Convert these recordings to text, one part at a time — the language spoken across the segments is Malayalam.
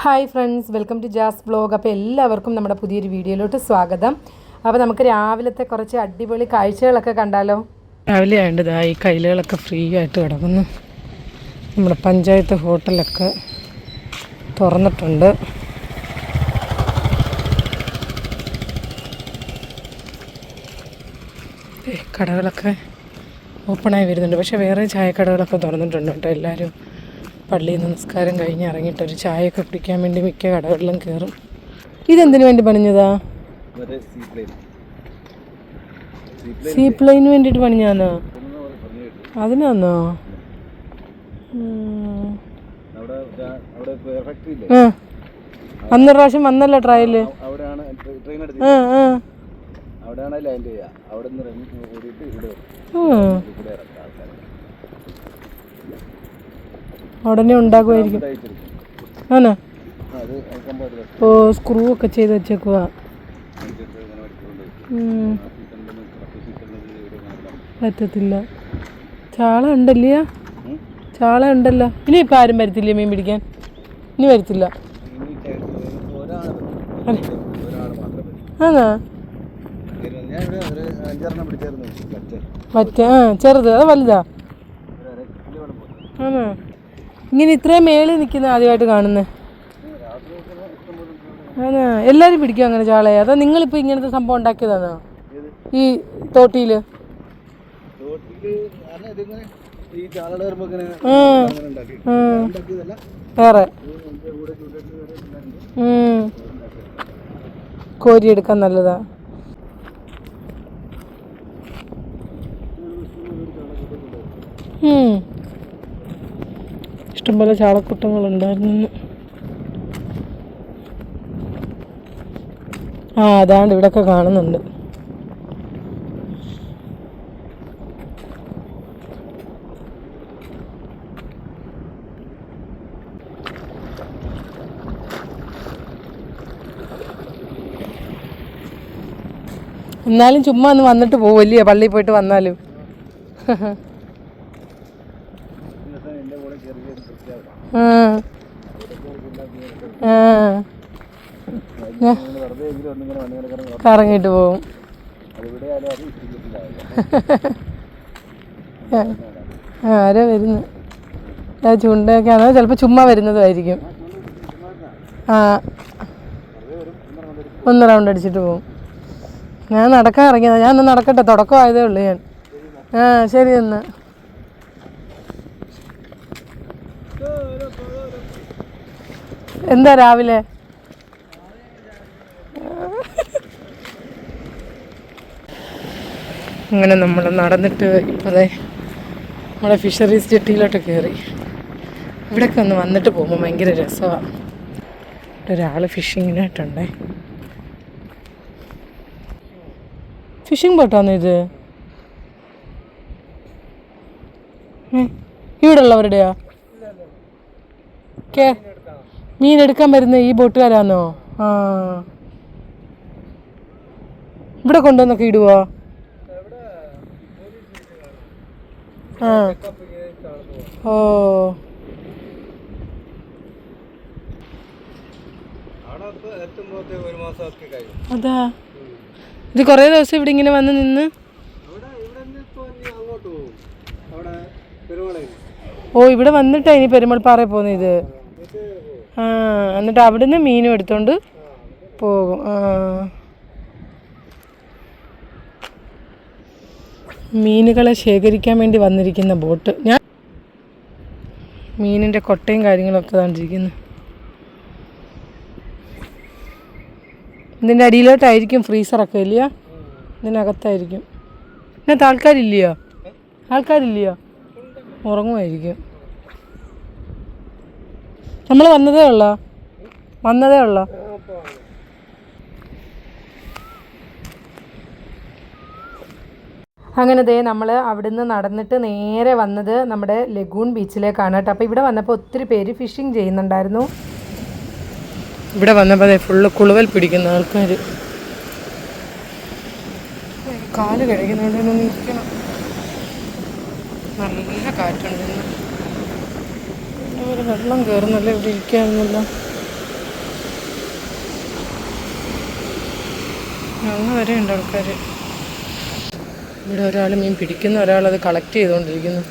Hi friends welcome to Jas blog അപ്പോൾ എല്ലാവർക്കും നമ്മുടെ പുതിയൊരു വീഡിയോയിലോട്ട് സ്വാഗതം. അപ്പോൾ നമുക്ക് രാവിലത്തെ കുറച്ച് അടിപൊളി കാഴ്ചകളൊക്കെ കണ്ടാലോ? രാവിലെ ആയതുകൊണ്ട് ഈ കൈലുകളൊക്കെ ഫ്രീ ആയിട്ട് കിടക്കുന്നു. നമ്മുടെ പഞ്ചായത്ത് ഹോട്ടലൊക്കെ തുറന്നിട്ടുണ്ട്. കടകളൊക്കെ ഓപ്പണായി വരുന്നുണ്ട്. പക്ഷേ വേറെ ചായക്കടകളൊക്കെ തുറന്നിട്ടുണ്ട് കേട്ടോ എല്ലാവരും. പള്ളിയിൽ നമസ്കാരം കഴിഞ്ഞ് ഇറങ്ങിയിട്ട് ഒരു ചായയൊക്കെ കുടിക്കാൻ വേണ്ടി മിക്ക കടകളിലും കയറും ഇതെന്തിനു വേണ്ടി പണിഞ്ഞതാ? സീ പ്ലെയിന് വേണ്ടിയിട്ട് പണിഞ്ഞാന്നോ? അതിനാന്നോ? അന്നൊരു പ്രാവശ്യം വന്നല്ലോ ട്രയൽ. അവിടെയാണ് ലാൻഡ് ചെയ്യുക. അവിടെ നിന്ന് ഇറങ്ങി ഓടിയിട്ട് ഇവിടെ വരും ആ. ഇവിടെ ഇറക്കാം ആൾക്കാർ ഉടനെ ഉണ്ടാക്കുമായിരിക്കും. ആണോ? ഓ സ്ക്രൂ ഒക്കെ ചെയ്ത് വെച്ചേക്കുക പറ്റത്തില്ല. ചാള ഉണ്ടല്ലേ? ചാള ഉണ്ടല്ലോ. ഇനി ഇപ്പം ആരും വരത്തില്ലേ മീൻ പിടിക്കാൻ? ഇനി വരത്തില്ല. ആണോ? മറ്റേ. ആ ചെറുത്. അത് വലുതാ. ആണോ? ഇങ്ങനെ ഇത്രയും മേളിൽ നിൽക്കുന്ന ആദ്യമായിട്ട് കാണുന്നത്. ആണോ? എല്ലാവരും പിടിക്കും അങ്ങനെ ചാളയെ? അതോ നിങ്ങളിപ്പോൾ ഇങ്ങനത്തെ സംഭവം ഉണ്ടാക്കിയതാണോ? ഈ തോട്ടിയിൽ വേറെ. കോരിയെടുക്കാൻ നല്ലതാ. ഉം. ഇഷ്ടംപോലെ ചാളക്കുട്ടങ്ങളുണ്ടായിരുന്നു ആ അതാണ്ട് ഇവിടെയൊക്കെ കാണുന്നുണ്ട്. എന്നാലും ചുമ്മാ ഒന്ന് വന്നിട്ട് പോവല്ലേ പള്ളിയിൽ പോയിട്ട് വന്നാലും ദിവസം എന്റെ കൂടെ കയറി കയറി വൃത്തിയാക്കാം ആ. ആ. ഇങ്ങനെ വെറുതെ എങ്കിലും ഒന്നിങ്ങനെ വണ്ടിങ്ങനെ കിടന്ന് കറങ്ങിയിട്ട് പോവും അതിവിടെ ആയാലും അത് ഇഷ്ടപ്പെട്ടില്ല പോവും ആരാ വരുന്നത് ആ ചൂണ്ടയൊക്കെ ആണോ? ചിലപ്പോൾ ചുമ്മാ വരുന്നതുമായിരിക്കും ആ. ഒന്നും റൗണ്ട് അടിച്ചിട്ട് പോവും ഞാൻ നടക്കാൻ ഇറങ്ങിയതാണ് ഞാൻ ഒന്ന് നടക്കട്ടെ. തുടക്കമായതേ ഉള്ളൂ ഞാൻ. ആ ശരി എന്നാ. എന്താ രാവിലെ? അങ്ങനെ നമ്മൾ നടന്നിട്ട് ഇപ്പോഴേ നമ്മളെ ഫിഷറീസ് ജെട്ടിയിലോട്ട് കയറി ഇവിടെയൊക്കെ ഒന്ന് വന്നിട്ട് പോകുമ്പോൾ ഭയങ്കര രസമാണ് ഒരാൾ ഫിഷിങ്ങിനായിട്ടുണ്ടേ ഫിഷിംഗ് ബോട്ടാണോ ഇത്? ഇവിടെ ഉള്ളവരുടെയാ കേ മീൻ എടുക്കാൻ വരുന്ന ഈ ബോട്ടുകാരാന്നോ? ആ. ഇവിടെ കൊണ്ടുവന്നൊക്കെ ഇടുവോ? ആ. ഓ. അതാ. ഇത് കുറേ ദിവസം ഇവിടെ ഇങ്ങനെ വന്ന് നിന്ന്? ഓ ഇവിടെ വന്നിട്ടാ ഇനി പെരുമൾപ്പാറയിൽ പോകുന്നത് ഇത്. എന്നിട്ട് അവിടുന്ന് മീനും എടുത്തോണ്ട് പോകും. മീനുകളെ ശേഖരിക്കാൻ വേണ്ടി വന്നിരിക്കുന്ന ബോട്ട്. ഞാൻ മീനിന്റെ കൊട്ടയും കാര്യങ്ങളൊക്കെ കണ്ടിരിക്കുന്നു. ഇതിന്റെ അടിയിലോട്ടായിരിക്കും ഫ്രീസറൊക്കെ ഇല്ല ഇതിനകത്തായിരിക്കും. ഇതിനകത്ത് ആൾക്കാരില്ലയോ? ആൾക്കാരില്ലയോ? ഉറങ്ങുമായിരിക്കും. നമ്മൾ വന്നതേ ഉള്ളോ? വന്നതേ ഉള്ളോ? അങ്ങനെ ദേ നമ്മൾ അവിടുന്ന് നടന്നിട്ട് നേരെ വന്നത് നമ്മുടെ ലഗൂൺ ബീച്ചിലേക്കാണ് കേട്ടോ. അപ്പോൾ ഇവിടെ വന്നപ്പോൾ ഒത്തിരി പേര് ഫിഷിംഗ് ചെയ്യുന്നുണ്ടായിരുന്നു. ഇവിടെ വന്നപ്പോൾ അതെ ഫുള്ള് കുളുവൽ പിടിക്കുന്ന ആൾക്കാർ കാൽ കഴിക്കുന്നുണ്ടെന്ന് ഇരിക്കണം നല്ല കാറ്റുണ്ട് ഭയങ്കര വെള്ളം കയറുന്നല്ലേ ഇവിടെ ഇരിക്കാമെന്നല്ല അന്ന് വരെ ഉണ്ട് ആൾക്കാർ ഇവിടെ ഒരാൾ മീൻ പിടിക്കുന്ന ഒരാളത് കളക്ട് ചെയ്തുകൊണ്ടിരിക്കുന്നു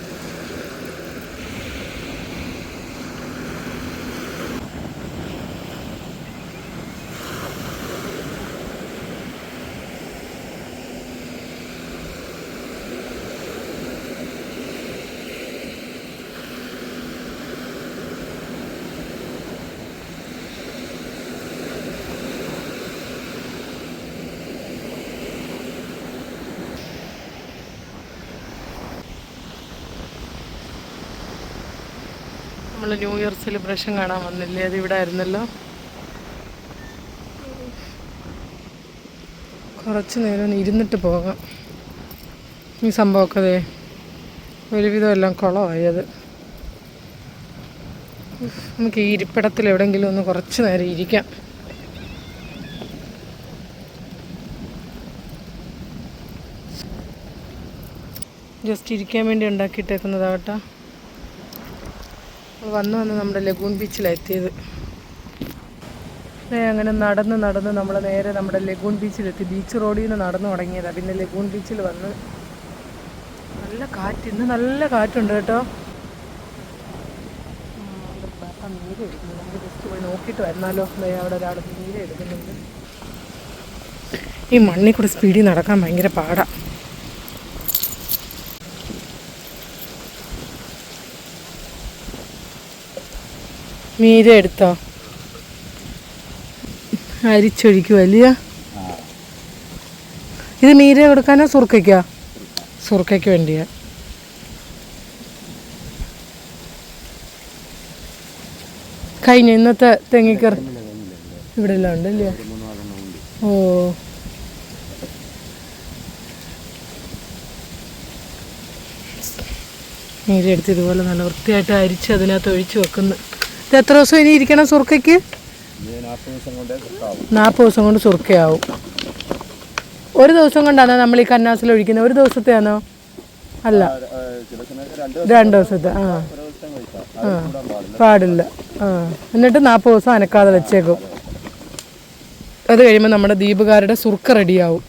ന്യൂ ഇയർ സെലിബ്രേഷൻ കാണാൻ വന്നില്ലേ? അത് ഇവിടെ ആയിരുന്നല്ലോ. കുറച്ച് നേരം ഒന്ന് ഇരുന്നിട്ട് പോകാം. ഈ സംഭവമൊക്കെ ദേ ഒരുവിധം എല്ലാം കുളമായി അത്. നമുക്ക് ഈ ഇരിപ്പിടത്തിൽ എവിടെയെങ്കിലും ഒന്ന് കുറച്ച് നേരം ഇരിക്കാം. ജസ്റ്റ് ഇരിക്കാൻ വേണ്ടി ഉണ്ടാക്കിയിട്ടേക്കുന്നതാകട്ടെ വന്ന് വന്ന് നമ്മുടെ ലഗൂൺ ബീച്ചിലെത്തിയത് അങ്ങനെ നടന്ന് നടന്ന് നമ്മൾ നേരെ നമ്മുടെ ലഗൂൺ ബീച്ചിലെത്തി. ബീച്ച് റോഡിൽ നിന്ന് നടന്നു തുടങ്ങിയതാണ് പിന്നെ ലഗൂൺ ബീച്ചിൽ വന്ന് നല്ല കാറ്റ് ഇന്ന് നല്ല കാറ്റുണ്ട് കേട്ടോ. നോക്കിട്ട് എടുക്കുന്നു ജസ്റ്റ് അവിടെ ഒരാൾ നീര് എടുക്കുന്നുണ്ട്. ഈ മണ്ണിൽ കൂടെ സ്പീഡിൽ നടക്കാൻ ഭയങ്കര പാടാ. മീര എടുത്തോ? അരിച്ചൊഴിക്കും വലിയ ഇത് മീര കൊടുക്കാനോ സുർക്കയ്ക്കോ? സുർക്കയ്ക്ക് വേണ്ടിയാ. കഴിഞ്ഞ? ഇന്നത്തെ തെങ്ങിക്കർ ഇവിടെ എല്ലാം ഉണ്ട് അല്ലയോ? ഓ. മീര എടുത്ത് ഇതുപോലെ നല്ല വൃത്തിയായിട്ട് അരിച്ച് അതിനകത്ത് ഒഴിച്ച് വെക്കുന്നു. ഇത് എത്ര ദിവസം ഇനി ഇരിക്കണം സുർക്കയ്ക്ക്? നാൽപ്പത് ദിവസം കൊണ്ട് സുർക്കയാവും. ഒരു ദിവസം കൊണ്ടാണോ നമ്മൾ ഈ കന്നാസിൽ ഒഴിക്കുന്നത്? ഒരു ദിവസത്തെയാണോ? അല്ല. രണ്ടു ദിവസത്തെ ആ. പാടില്ല. പാടില്ല. ആ. എന്നിട്ട് നാൽപ്പത് ദിവസം അനക്കാതെ വെച്ചേക്കും. അത് കഴിയുമ്പോൾ നമ്മുടെ ദീപുകാരുടെ സുർക്ക റെഡിയാവും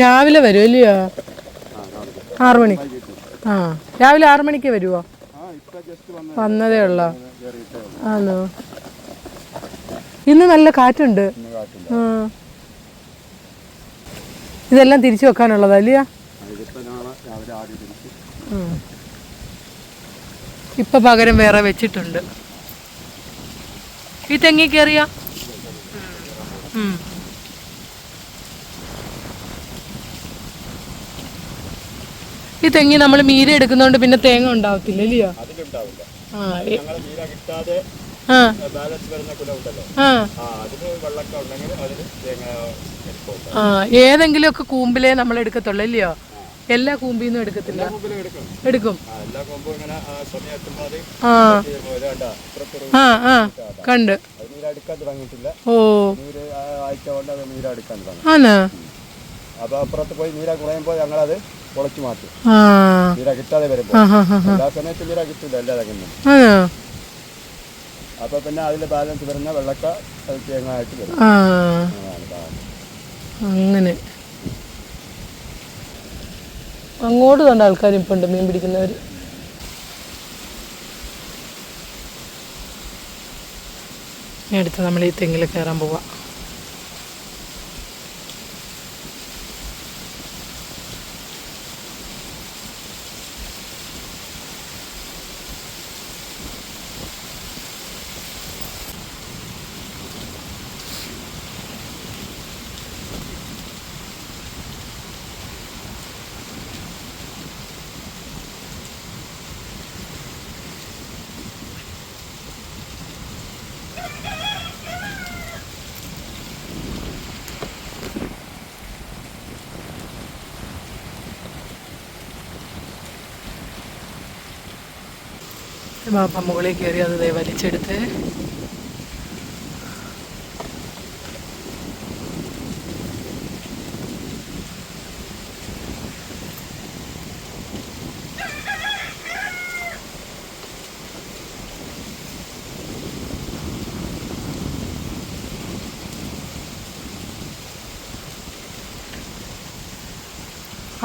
രാവിലെ വരും അല്ലയോ ആറു മണി. ആ രാവിലെ ആറു മണിക്ക് വരുമോ വന്നതേ ഉള്ളോ? ആണോ ഇന്ന് നല്ല കാറ്റുണ്ട്. ഇതെല്ലാം തിരിച്ചു വെക്കാനുള്ളതാ അല്ലയോ ഇപ്പൊ പകരം വേറെ വെച്ചിട്ടുണ്ട്. ഈ തെങ്ങി കയറിയ? ഈ തെങ്ങി നമ്മൾ മീര എടുക്കുന്നോണ്ട് പിന്നെ തേങ്ങ ഉണ്ടാവത്തില്ല ഏതെങ്കിലും ഒക്കെ ആ ആ. കൂമ്പിലേ നമ്മൾ എടുക്കത്തുള്ളൂ ഇല്ലയോ? എല്ലാ കൂമ്പിന്നും എടുക്കത്തില്ല. എടുക്കും. ആ ആ കണ്ട്? ഓ. നീര് അപ്പോൾ അപ്പുറത്ത് പോയി നീര കുറയുമ്പോൾ ഞങ്ങളത് പൊളച്ചു മാറ്റും. നീര കിട്ടാതെ വരുമ്പോൾ ഹാ എല്ലാ സമയത്തും നീര കിട്ടില്ല എല്ലാ ആണോ അപ്പോൾ പിന്നെ അതിൽ ബാലൻസ് വരുന്ന വെള്ളക്ക അത് തേങ്ങ ആയിട്ട് വരും അങ്ങനെ. അങ്ങോട്ട് കണ്ട ആൾക്കാർ ഇപ്പം ഉണ്ട് മീൻ പിടിക്കുന്നവർ അടുത്ത് നമ്മൾ ഈ തെങ്ങിൽ കയറാൻ പോവാം. ബാപ്പ മുകളിൽ കയറി അത് വലിച്ചെടുത്ത്.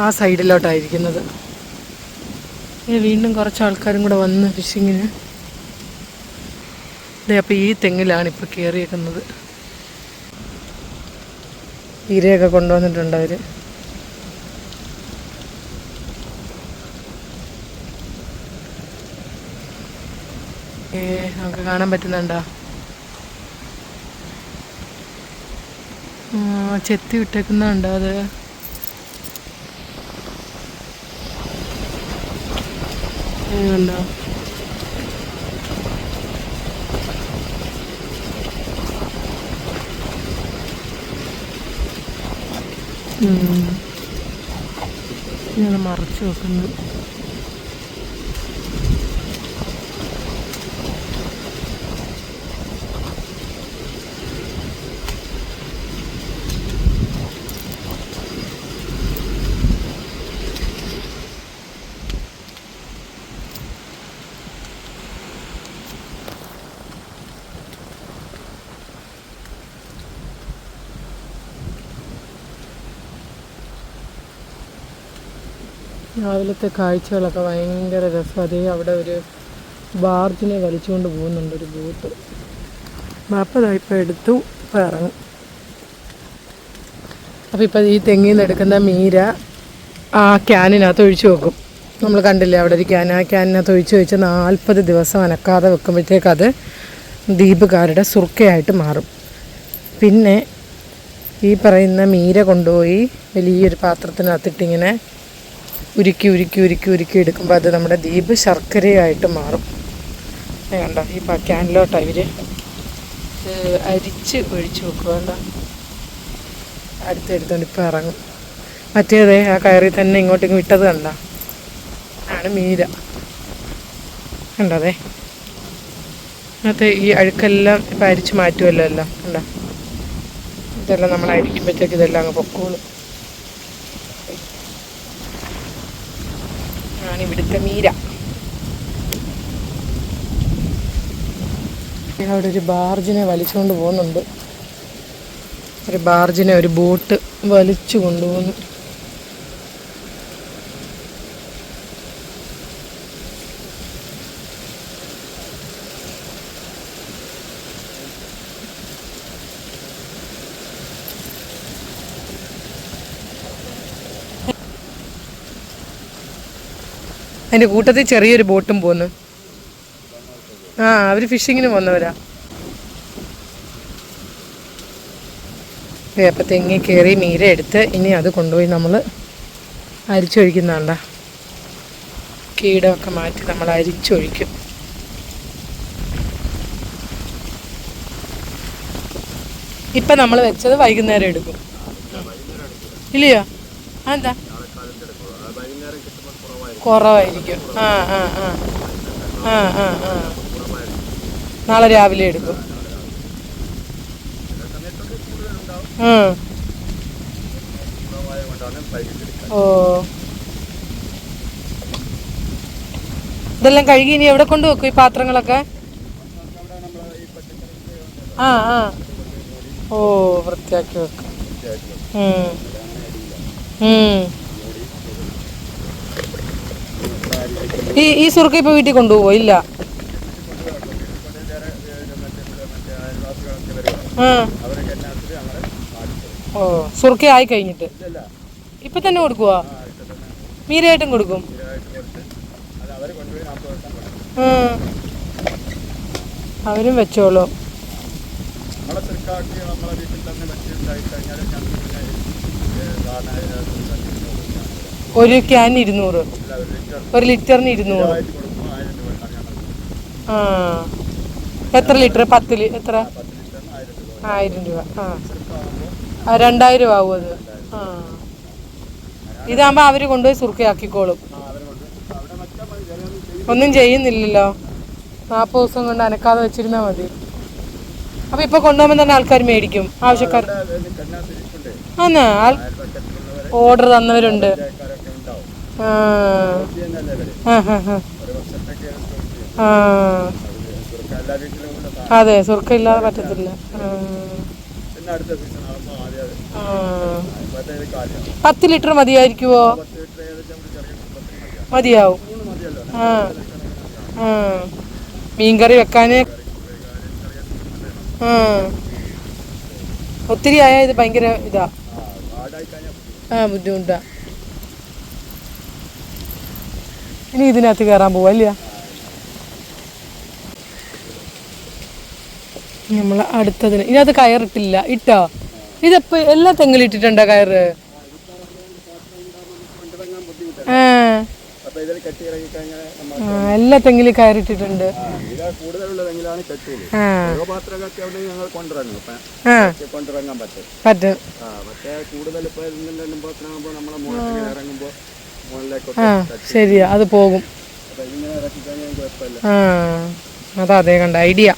ആ സൈഡിലോട്ടായിരിക്കുന്നത്. ഇനി വീണ്ടും കുറച്ച് ആൾക്കാരും കൂടെ വന്ന് ഫിഷിങ്ങിന്. അതെ അപ്പോൾ ഈ തെങ്ങിലാണ് ഇപ്പോൾ കയറിയേക്കുന്നത് ഇരയൊക്കെ കൊണ്ടുവന്നിട്ടുണ്ട് അവർ നമുക്ക് കാണാൻ പറ്റുന്നുണ്ടോ? ചെത്തി വിട്ടേക്കുന്നുണ്ടോ അത്? കണ്ടോ മറച്ചു വെക്കുന്നു. രാവിലത്തെ കാഴ്ചകളൊക്കെ ഭയങ്കര രസം അതേ അവിടെ ഒരു ബാർജിനെ വലിച്ചുകൊണ്ട് പോകുന്നുണ്ട് ഒരു ബൂത്ത് ബാപ്പതാ ഇപ്പോൾ എടുത്തു ഇപ്പോൾ ഇറങ്ങും. അപ്പോൾ ഇപ്പോൾ ഈ തെങ്ങിൽ നിന്ന് എടുക്കുന്ന മീര ആ ക്യാനിനകത്ത് ഒഴിച്ചു വെക്കും. നമ്മൾ കണ്ടില്ലേ അവിടെ ഒരു ക്യാൻ ആ ക്യാനിനകത്ത് ഒഴിച്ചു വെച്ച് നാൽപ്പത് ദിവസം അനക്കാതെ വെക്കുമ്പോഴത്തേക്ക് അത് ദ്വീപുകാരുടെ സുർക്കയായിട്ട് മാറും. പിന്നെ ഈ പറയുന്ന മീര കൊണ്ടുപോയി വലിയൊരു പാത്രത്തിനകത്തിട്ടിങ്ങനെ ഉരുക്കി ഉരുക്കി ഉരുക്കി ഉരുക്കി എടുക്കുമ്പോൾ അത് നമ്മുടെ ദ്വീപ് ശർക്കരയായിട്ട് മാറും. വേണ്ട ഈ പാക്കാനിലോട്ട് അവർ അരിച്ച് ഒഴിച്ച് വെക്കുക വേണ്ട അടുത്തെടുത്തോണ്ട് ഇപ്പം ഇറങ്ങും. മറ്റേത് ആ കയറി തന്നെ ഇങ്ങോട്ടും വിട്ടത് കണ്ട. ആണ് മീര. കണ്ടതേ അതിനകത്ത് ഈ അഴുക്കെല്ലാം ഇപ്പം അരിച്ച് മാറ്റുമല്ലോ എല്ലാം. കണ്ട. ഇതെല്ലാം നമ്മൾ അരിക്കുമ്പോഴത്തേക്ക് ഇതെല്ലാം അങ്ങ് പൊക്കോളും. ആണ് ഇവിടുത്തെ മീര. അവിടെ ഒരു ബാർജിനെ വലിച്ചുകൊണ്ട് പോകുന്നുണ്ട്. ഒരു ബാർജിനെ ഒരു ബോട്ട് വലിച്ചു കൊണ്ടുപോകുന്നു. അതിന്റെ കൂട്ടത്തിൽ ചെറിയൊരു ബോട്ടും പോന്നു. ആ അവർ ഫിഷിങ്ങിന് പോന്നവരാ അപ്പം തെങ്ങി കയറി മീര എടുത്ത് ഇനി അത് കൊണ്ടുപോയി നമ്മൾ അരിച്ചൊഴിക്കുന്നുണ്ട കീടമൊക്കെ മാറ്റി നമ്മൾ അരിച്ചൊഴിക്കും. ഇപ്പം നമ്മൾ വെച്ചത് വൈകുന്നേരം എടുക്കും. ഇല്ലയോ? എന്താ കുറവായിരിക്കും. ആ ആ ആ. ആ ആ ആ. നാളെ രാവിലെ എടുക്കും. ഓ. ഇതെല്ലാം കഴുകി ഇനി എവിടെ കൊണ്ട് വെക്കും ഈ പാത്രങ്ങളൊക്കെ? ആ ആ. ഓ വൃത്തിയാക്കി വെക്കും. ഉം. ഉം. ഈ ഈ സുർക്ക ഇപ്പൊ വീട്ടിൽ കൊണ്ടുപോകോ ഇല്ല. ഓ സുർക്ക ആയി കഴിഞ്ഞിട്ട്. ഇപ്പൊ തന്നെ കൊടുക്കുവോ? മീരായിട്ടും കൊടുക്കും. അവരും വെച്ചോളൂ. നമ്മളെ വീട്ടിൽ തന്നെ വെച്ചിട്ടുണ്ടായി കഴിഞ്ഞാൽ ഒരു ക്യാൻ ഇരുന്നൂറ്. ഒരു ലിറ്ററിന് ഇരുന്നൂറ്. രൂപ ആ. എത്ര ലിറ്റർ പത്ത് എത്ര? ആയിരം രൂപ. ആ. രണ്ടായിരം രണ്ടായിരം ആവും അത്. ആ. ഇതാകുമ്പോൾ അവർ കൊണ്ടുപോയി സുർക്കയാക്കിക്കോളും. ഒന്നും ചെയ്യുന്നില്ലല്ലോ. നാൽപ്പത് ദിവസം കൊണ്ട് അനക്കാതെ വെച്ചിരുന്നാൽ മതി. അപ്പോൾ ഇപ്പോൾ കൊണ്ടുപോകുമ്പോൾ തന്നെ ആൾക്കാർ മേടിക്കും. ആവശ്യക്കാർ. ആന്നാ ഓർഡർ തന്നവരുണ്ട്. അതെ സുർക്ക ഇല്ലാതെ പറ്റത്തില്ല പത്ത് ലിറ്റർ മതിയായിരിക്കുമോ മതിയാവും. മീൻകറി വെക്കാൻ ഒത്തിരി ആയാൽ ഇത് ഭയങ്കര ഇതാ. ആ കാടായി കഴിഞ്ഞാൽ ആ ബുദ്ധിമുട്ടാ ഇനി ഇതിനകത്ത് കയറാൻ പോവല്ല നമ്മൾ അടുത്തതിന്. ഇതിനകത്ത് കയറിട്ടില്ല. ഇട്ടോ? ഇതെപ്പോ എല്ലാ തെങ്ങിലിട്ടിട്ടുണ്ടോ കയറ്? കൊണ്ടിറങ്ങാൻ എല്ലാ തെങ്ങിലും കയറിട്ടിട്ടുണ്ട് കൂടുതലുള്ളതെങ്കിലാണ് ഓരോ പാത്രമൊക്കെ അവിടെ ഞങ്ങൾ കൊണ്ടിറങ്ങും. കൊണ്ടിറങ്ങാൻ പറ്റും. പറ്റും. പക്ഷേ കൂടുതൽ ഇപ്പൊ രണ്ടും നമ്മളെ മുകളിൽ ശരിയാ അത് പോകും. അതാ അതേ കണ്ട ഐഡിയ.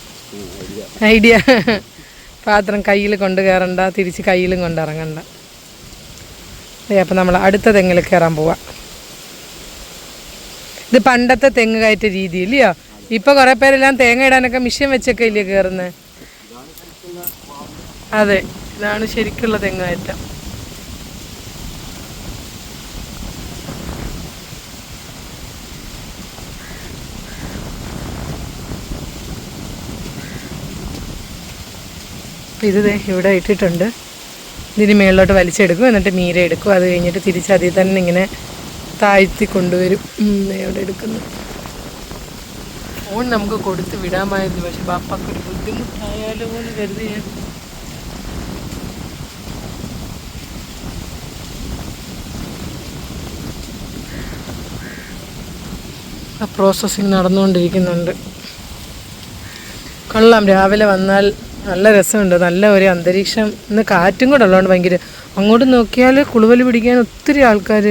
ഐഡിയ. ഐഡിയ. പാത്രം കയ്യിൽ കൊണ്ട് കയറണ്ട തിരിച്ച് കയ്യിലും കൊണ്ടിറങ്ങണ്ട അതെ അപ്പം നമ്മൾ അടുത്ത തെങ്ങിൽ കയറാൻ പോവാം. ഇത് പണ്ടത്തെ തെങ്ങ് കയറ്റ രീതി ഇല്ലയോ ഇപ്പൊ കുറെ പേരെല്ലാം തേങ്ങ ഇടാനൊക്കെ മിഷ്യൻ വെച്ചൊക്കെ ഇല്ലേ കയറുന്നത് അതെ ഇതാണ് ശരിക്കുള്ള തെങ്ങ് കയറ്റം. ഇത് ഇവിടെ ഇട്ടിട്ടുണ്ട്. ഇതിന് മേളിലോട്ട് വലിച്ചെടുക്കും എന്നിട്ട് മീര എടുക്കും. അത് കഴിഞ്ഞിട്ട് തിരിച്ച് അതിൽ തന്നെ ഇങ്ങനെ താഴ്ത്തി കൊണ്ടുവരും. അവിടെ എടുക്കുന്നു. ഫോൺ നമുക്ക് കൊടുത്ത് വിടാമായിരുന്നു പക്ഷെ ബാപ്പാക്ക് ഒരു ബുദ്ധിമുട്ടായാലോ എന്ന് കരുതി ഞാൻ. ആ പ്രോസസ്സിങ് നടന്നുകൊണ്ടിരിക്കുന്നുണ്ട്. കൊള്ളാം രാവിലെ വന്നാൽ നല്ല രസമുണ്ട്. നല്ല ഒരു അന്തരീക്ഷം. ഇന്ന് കാറ്റും കൂടെ ഉള്ളതുകൊണ്ട് ഭയങ്കര അങ്ങോട്ട് നോക്കിയാൽ കുളുവൽ പിടിക്കാൻ ഒത്തിരി ആൾക്കാർ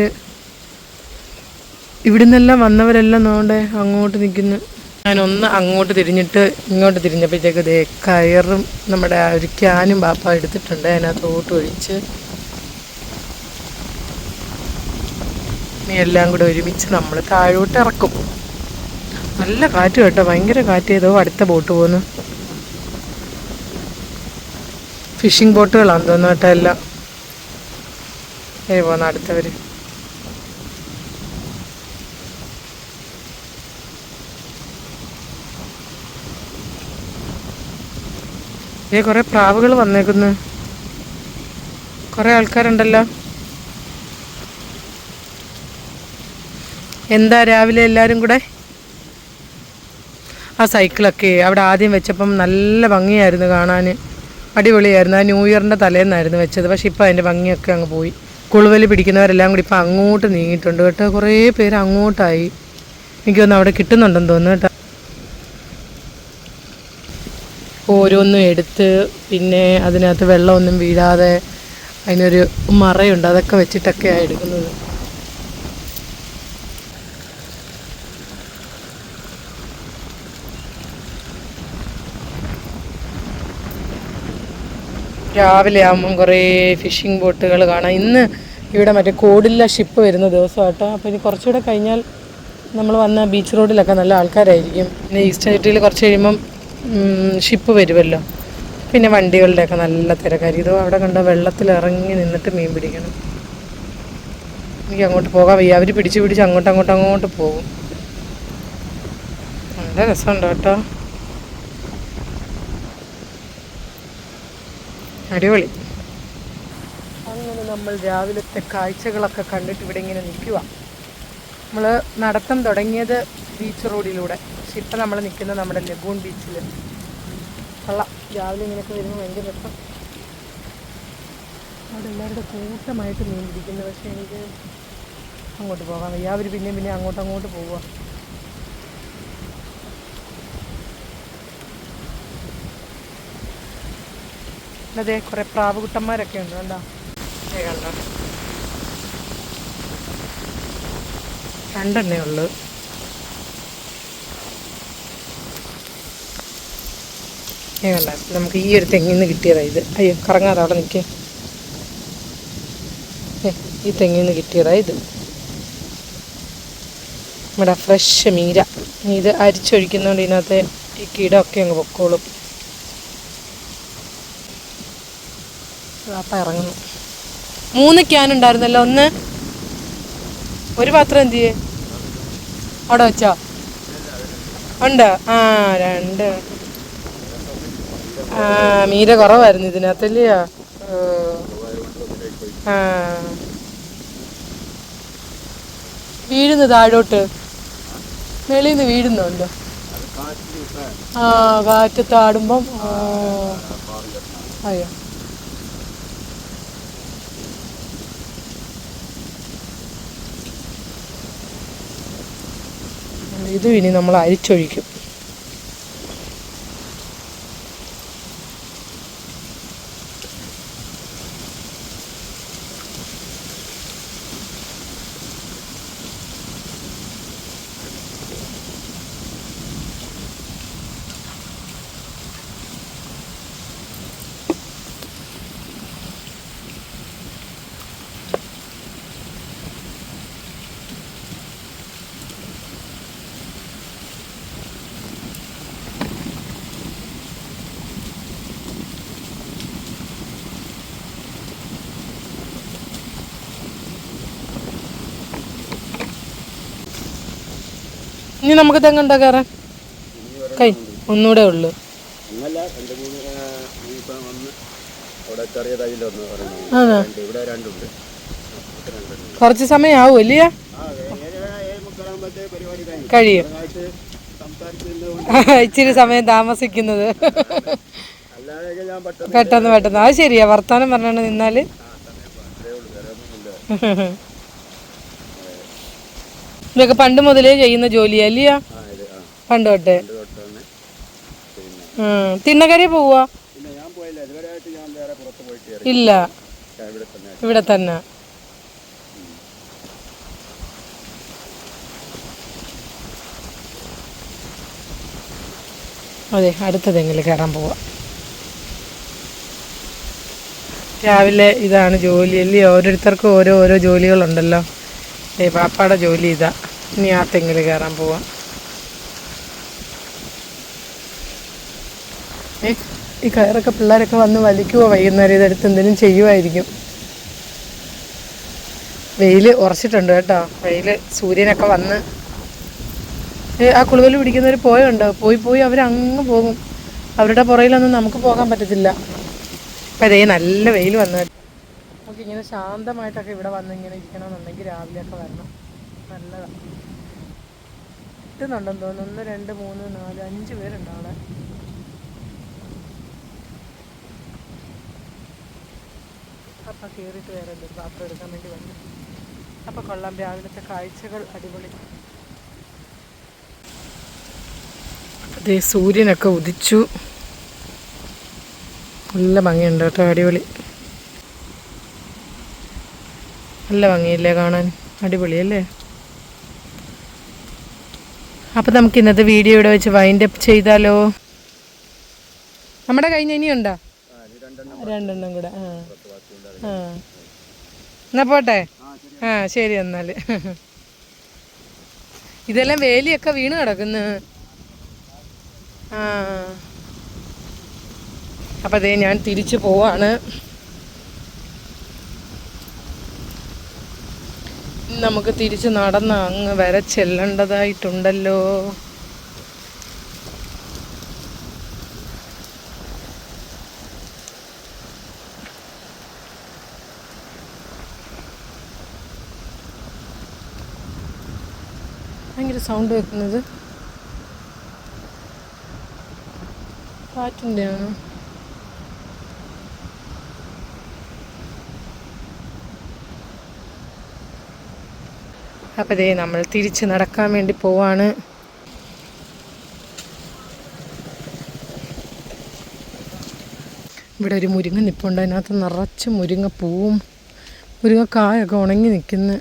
ഇവിടെ നിന്നെല്ലാം വന്നവരെല്ലാം നോണ്ടേ അങ്ങോട്ട് നിൽക്കുന്നു. ഞാനൊന്ന് അങ്ങോട്ട് തിരിഞ്ഞിട്ട് ഇങ്ങോട്ട് തിരിഞ്ഞപ്പോഴത്തേക്ക് ദേ കയറും നമ്മുടെ ആ ഒരു ക്യാനും ബാപ്പ എടുത്തിട്ടുണ്ട്. അതിനകത്തോട്ട് ഒഴിച്ച് എല്ലാം കൂടെ ഒരുമിച്ച് നമ്മൾ താഴോട്ട് ഇറക്കും. നല്ല കാറ്റ് കേട്ടോ ഭയങ്കര കാറ്റ്. ചെയ്തോ അടുത്ത ബോട്ട് പോന്നു. ഫിഷിംഗ് ബോട്ടുകളാണ് തോന്നുന്നു കേട്ടോ എല്ലാം. ഏ പോന്ന അടുത്തവര്. ഏ കുറെ പ്രാവുകൾ വന്നേക്കുന്നു. കുറെ ആൾക്കാരുണ്ടല്ലോ. എന്താ രാവിലെ എല്ലാവരും കൂടെ? ആ സൈക്കിളൊക്കെ അവിടെ ആദ്യം വെച്ചപ്പം നല്ല ഭംഗിയായിരുന്നു കാണാൻ അടിപൊളിയായിരുന്നു. ആ ന്യൂ ഇയറിന്റെ തലേന്നായിരുന്നു വെച്ചത്. പക്ഷെ ഇപ്പോൾ അതിന്റെ ഭംഗിയൊക്കെ അങ്ങ് പോയി. കുളുവലി പിടിക്കുന്നവരെല്ലാം കൂടി ഇപ്പോൾ അങ്ങോട്ട് നീങ്ങിയിട്ടുണ്ട് കേട്ടോ. കുറേ പേര് അങ്ങോട്ടായി. എനിക്കൊന്ന് അവിടെ കിട്ടുന്നുണ്ടെന്ന് തോന്നുന്നു കേട്ടോ. ഓരോന്നും എടുത്ത് പിന്നെ അതിനകത്ത് വെള്ളമൊന്നും വീഴാതെ അതിനൊരു മറയുണ്ട്. അതൊക്കെ വെച്ചിട്ടൊക്കെയാണ് എടുക്കുന്നത്. രാവിലെ ആകുമ്പം കുറേ ഫിഷിംഗ് ബോട്ടുകൾ കാണാം. ഇന്ന് ഇവിടെ മറ്റേ കോടില്ല ഷിപ്പ് വരുന്ന ദിവസമാട്ടോ. അപ്പോൾ ഇനി കുറച്ചുകൂടെ കഴിഞ്ഞാൽ നമ്മൾ വന്ന ബീച്ച് റോഡിലൊക്കെ നല്ല ആൾക്കാരായിരിക്കും. പിന്നെ ഈസ്റ്റ് ഐറ്റിയിൽ കുറച്ച് കഴിയുമ്പം ഷിപ്പ് വരുമല്ലോ. പിന്നെ വണ്ടികളുടെയൊക്കെ നല്ല തിരക്കായിരിക്കും. ഇതോ അവിടെ കണ്ട വെള്ളത്തിൽ ഇറങ്ങി നിന്നിട്ട് മീൻ പിടിക്കണം. എനിക്ക് അങ്ങോട്ട് പോകാൻ വയ്യ. അവർ പിടിച്ച് പിടിച്ച് അങ്ങോട്ട് അങ്ങോട്ട് അങ്ങോട്ട് പോകും. നല്ല രസമുണ്ട് കേട്ടോ. അടിപൊളി. അങ്ങനെ നമ്മൾ രാവിലത്തെ കാഴ്ചകളൊക്കെ കണ്ടിട്ട് ഇവിടെ ഇങ്ങനെ നിൽക്കുക നമ്മൾ നടത്തം തുടങ്ങിയത് ബീച്ച് റോഡിലൂടെ പക്ഷെ ഇപ്പം നമ്മൾ നിൽക്കുന്നത് നമ്മുടെ ലഗൂൺ ബീച്ചിൽ കൊള്ളാം. രാവിലെ ഇങ്ങനെയൊക്കെ വരുമ്പോൾ ഭയങ്കര രസം. അവിടെ എല്ലാവരുടെ കൂട്ടമായിട്ട് പിടിക്കുന്നു പക്ഷെ എനിക്ക് അങ്ങോട്ട് പോകാൻ വയ്യ. അവർ പിന്നെയും പിന്നെ അങ്ങോട്ട് അങ്ങോട്ട് പോവുക. അതെ കുറെ പ്രാവുകുട്ടന്മാരൊക്കെ ഉണ്ട്. കണ്ടോ? കണ്ടോ? രണ്ടെണ്ണേ ഉള്ളു. കണ്ട നമുക്ക് ഈ ഒരു തെങ്ങിൽ നിന്ന് കിട്ടിയതാ ഇത്. അയ്യോ കറങ്ങാതെ അവിടെ നിൽക്കേ ഈ തെങ്ങിൽ നിന്ന് കിട്ടിയതാ ഇത്. നമ്മുടെ ഫ്രഷ് മീര. ഇത് അരിച്ചൊഴിക്കുന്നതുകൊണ്ട് ഇതിനകത്തെ ഈ കീടമൊക്കെ അങ്ങ് പൊക്കോളും. അപ്പം ഇറങ്ങുന്നു. മൂന്ന് ക്യാൻ ഉണ്ടായിരുന്നല്ലോ ഒന്ന്. ഒരു പാത്രം എന്ത് ചെയ്യേ? അവിടെ വെച്ചോ. ഉണ്ട്. ആ രണ്ട്. ആ മീര കുറവായിരുന്നു ഇതിനകത്തല്ലയോ. ആ. വീഴുന്നു താഴോട്ട്. വെളിയിൽ നിന്ന് വീഴുന്നുണ്ടോ? ആ കാറ്റ് താടുമ്പം ആ, അയ്യോ. ഇത് ഇനി നമ്മൾ അരിച്ചൊഴിക്കും. ഇനി നമുക്ക് തെങ്ങ് ഉണ്ടാക്കാറ് കൈ ഒന്നുകൂടെ ഉള്ളു. കുറച്ച് സമയം ആവും അല്ലയോ കഴിയും. ഇച്ചിരി സമയം താമസിക്കുന്നത്. പെട്ടെന്ന് പെട്ടെന്ന് അത് ശരിയാ. വർത്താനം പറഞ്ഞാണ് നിന്നാൽ ആ സമയം അത്രേ ഉള്ളൂ വേറെ ഒന്നുമില്ല ഇതൊക്കെ പണ്ട് മുതലേ ചെയ്യുന്ന ജോലിയാ അല്ലയോ പണ്ട് തൊട്ടേ. തിണ്ണക്കരി പോവാ? ഇല്ല. ഇവിടെ തന്നെ ഇവിടെ തന്നെ. അതെ അടുത്ത തെങ്ങിൽ കയറാൻ പോവാം. രാവിലെ ഇതാണ് ജോലി അല്ലേ ഓരോരുത്തർക്കും ഓരോ ഓരോ ജോലികളുണ്ടല്ലോ. ഏ പാപ്പാടെ ജോലി ഇതാ. ഇനി ആ തെങ്ങിൽ കയറാൻ പോവാം. ഈ കയറൊക്കെ പിള്ളേരൊക്കെ വന്ന് വലിക്കുവോ? വൈകുന്നേരം ഇതെടുത്ത് എന്തെങ്കിലും ചെയ്യുമായിരിക്കും വെയിൽ ഉറച്ചിട്ടുണ്ട് കേട്ടോ. വെയിൽ സൂര്യനൊക്കെ വന്ന്. ആ കുളുവൽ പിടിക്കുന്നവർ പോയുണ്ടോ? പോയി പോയി അവരങ്ങ് പോകും. അവരുടെ പുറയിലൊന്നും നമുക്ക് പോകാൻ പറ്റത്തില്ല. അപ്പം അതേ നല്ല വെയിൽ വന്നു നമുക്ക് ഇങ്ങനെ ശാന്തമായിട്ടൊക്കെ ഇവിടെ വന്ന് ഇങ്ങനെ ഇരിക്കണമെന്നുണ്ടെങ്കിൽ രാവിലെയൊക്കെ വരണം. നല്ലതാണ് കിട്ടുന്നുണ്ടെന്ന് തോന്നുന്നു. ഒന്ന് രണ്ട് മൂന്ന് നാല് അഞ്ച് പേരുണ്ട് അവിടെ. അപ്പം കയറിയിട്ട് വേറെ എന്തെങ്കിലും പാത്രം എടുക്കാൻ വേണ്ടി വന്നു. അപ്പം കൊള്ളാം. രാവിലത്തെ കാഴ്ചകൾ അടിപൊളി. അതേ സൂര്യനൊക്കെ ഉദിച്ചു. നല്ല ഭംഗിയുണ്ട് കേട്ടോ. അടിപൊളി. നല്ല ഭംഗിയില്ലേ കാണാൻ? അടിപൊളിയല്ലേ? അപ്പം നമുക്ക് ഇന്നത്തെ വീഡിയോ ഇവിടെ വെച്ച് വൈൻഡ് അപ്പ് ചെയ്താലോ? നമ്മുടെ കഴിഞ്ഞ ഇനിയുണ്ടോ രണ്ടെണ്ണം കൂടെ ആ. ആ. എന്നാ പോട്ടെ? ആ ശരി എന്നാൽ ഇതെല്ലാം വേലിയൊക്കെ വീണ് കിടക്കുന്നു. ആ. അപ്പം അതേ ഞാൻ തിരിച്ചു പോവാണ്. നമുക്ക് തിരിച്ച് നടന്ന് അങ്ങ് വരെ ചെല്ലേണ്ടതായിട്ടുണ്ടല്ലോ. ഭയങ്കര സൗണ്ട് വെക്കുന്നത് കാറ്റിന്റെ ആണോ അപ്പോൾ ദേ നമ്മൾ തിരിച്ച് നടക്കാൻ വേണ്ടി പോവാണ്. ഇവിടെ ഒരു മുരിങ്ങ നിപ്പുണ്ട്. അതിനകത്ത് നിറച്ച് മുരിങ്ങ പൂവും മുരിങ്ങക്കായൊക്കെ ഉണങ്ങി നിൽക്കുന്നു.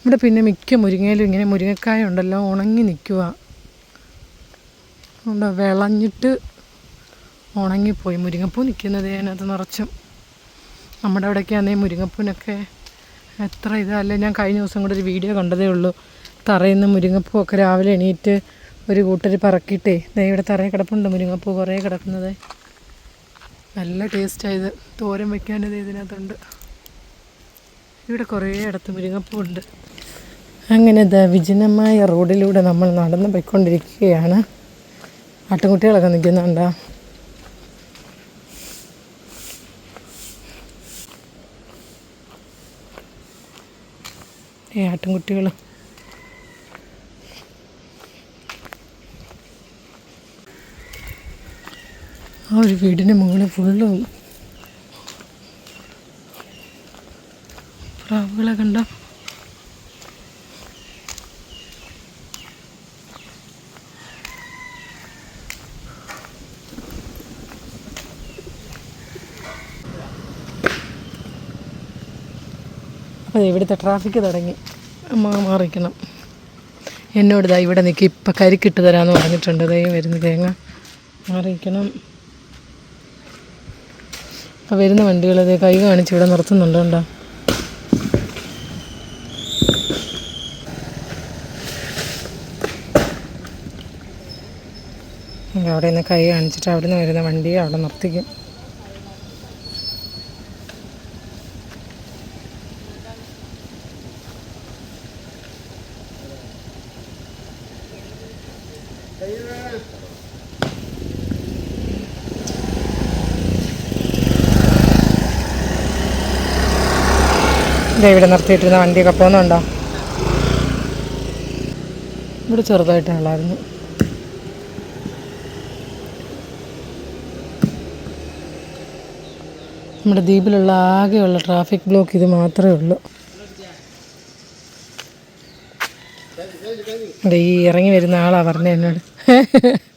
ഇവിടെ പിന്നെ മിക്ക മുരിങ്ങയിലും ഇങ്ങനെ മുരിങ്ങക്കായ ഉണ്ടല്ലോ ഉണങ്ങി നിൽക്കുക അതുകൊണ്ട് വിളഞ്ഞിട്ട് ഉണങ്ങിപ്പോയി മുരിങ്ങപ്പൂ നിൽക്കുന്നത് അതിനകത്ത് നിറച്ചും. നമ്മുടെ അവിടെയൊക്കെ ആണെങ്കിൽ മുരിങ്ങപ്പൂവിനൊക്കെ എത്ര ഇതല്ലേ? ഞാൻ കഴിഞ്ഞ ദിവസം കൂടെ ഒരു വീഡിയോ കണ്ടതേ ഉള്ളൂ. തറയുന്ന മുരിങ്ങപ്പൂ ഒക്കെ രാവിലെ എണീറ്റ് ഒരു കൂട്ടർ പറക്കിയിട്ടേ ദേ ഇവിടെ തറയിൽ കിടപ്പുണ്ട് മുരിങ്ങപ്പൂ കുറേ കിടക്കുന്നത്. നല്ല ടേസ്റ്റായത് തോരൻ വെക്കാനത് ഇതിനകത്തുണ്ട്. ഇവിടെ കുറേ ഇടത്ത് മുരിങ്ങപ്പൂ ഉണ്ട്. അങ്ങനെ ദ വിജനമായ റോഡിലൂടെ നമ്മൾ നടന്ന് പോയിക്കൊണ്ടിരിക്കുകയാണ്. ആട്ടുംകുട്ടികളൊക്കെ നിൽക്കുന്നുണ്ടോ? ഏ ആട്ടിൻകുട്ടികൾ ആ ഒരു വീടിന്റെ മുകളിൽ ഫുള്ള് പ്രാവുകളെ കണ്ട അപ്പോൾ ഇവിടുത്തെ ട്രാഫിക് തുടങ്ങി. മാറിക്കണം. എന്നോട് ഇതാ ഇവിടെ നിൽക്കി ഇപ്പം കരിക്കിട്ട് തരാമെന്ന് പറഞ്ഞിട്ടുണ്ട്. ദൈവം വരുന്ന തേങ്ങ. മാറിക്കണം അപ്പം വരുന്ന വണ്ടികൾ അതേ കൈ കാണിച്ച് ഇവിടെ നിർത്തുന്നുണ്ട് കണ്ടോ? അവിടെ നിന്ന് കൈ കാണിച്ചിട്ട് അവിടെ നിന്ന് വരുന്ന വണ്ടിയെ അവിടെ നിർത്തിക്കും. ഇവിടെ നിർത്തിയിട്ടിരുന്ന വണ്ടിയൊക്കെ പോകുന്നുണ്ടോ ഇവിടെ ചെറുതായിട്ടുള്ളായിരുന്നു നമ്മുടെ ദ്വീപിലുള്ള ആകെയുള്ള ട്രാഫിക് ബ്ലോക്ക് ഇത് മാത്രമേ ഉള്ളൂ. ഈ ഇറങ്ങി വരുന്ന ആളാ പറഞ്ഞ എന്നോട്.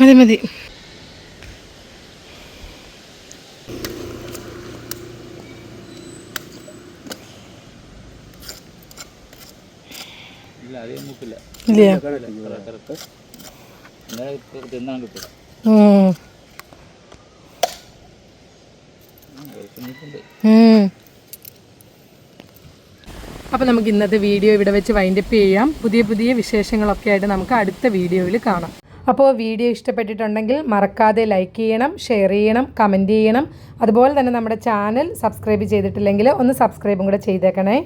മതി മതി. ഇല്ല അതേ മൂക്കില്ല. ഇല്ല. തിന്നാൻ കിട്ടും. അപ്പോൾ നമുക്ക് ഇന്നത്തെ വീഡിയോ ഇവിടെ വെച്ച് വൈൻഡപ്പ് ചെയ്യാം. പുതിയ പുതിയ വിശേഷങ്ങളൊക്കെ ആയിട്ട് നമുക്ക് അടുത്ത വീഡിയോയിൽ കാണാം. അപ്പോൾ വീഡിയോ ഇഷ്ടപ്പെട്ടിട്ടുണ്ടെങ്കിൽ മറക്കാതെ ലൈക്ക് ചെയ്യണം ഷെയർ ചെയ്യണം കമന്റ് ചെയ്യണം. അതുപോലെ തന്നെ നമ്മുടെ ചാനൽ സബ്സ്ക്രൈബ് ചെയ്തിട്ടില്ലെങ്കിൽ ഒന്ന് സബ്സ്ക്രൈബും കൂടെ ചെയ്തേക്കണേ.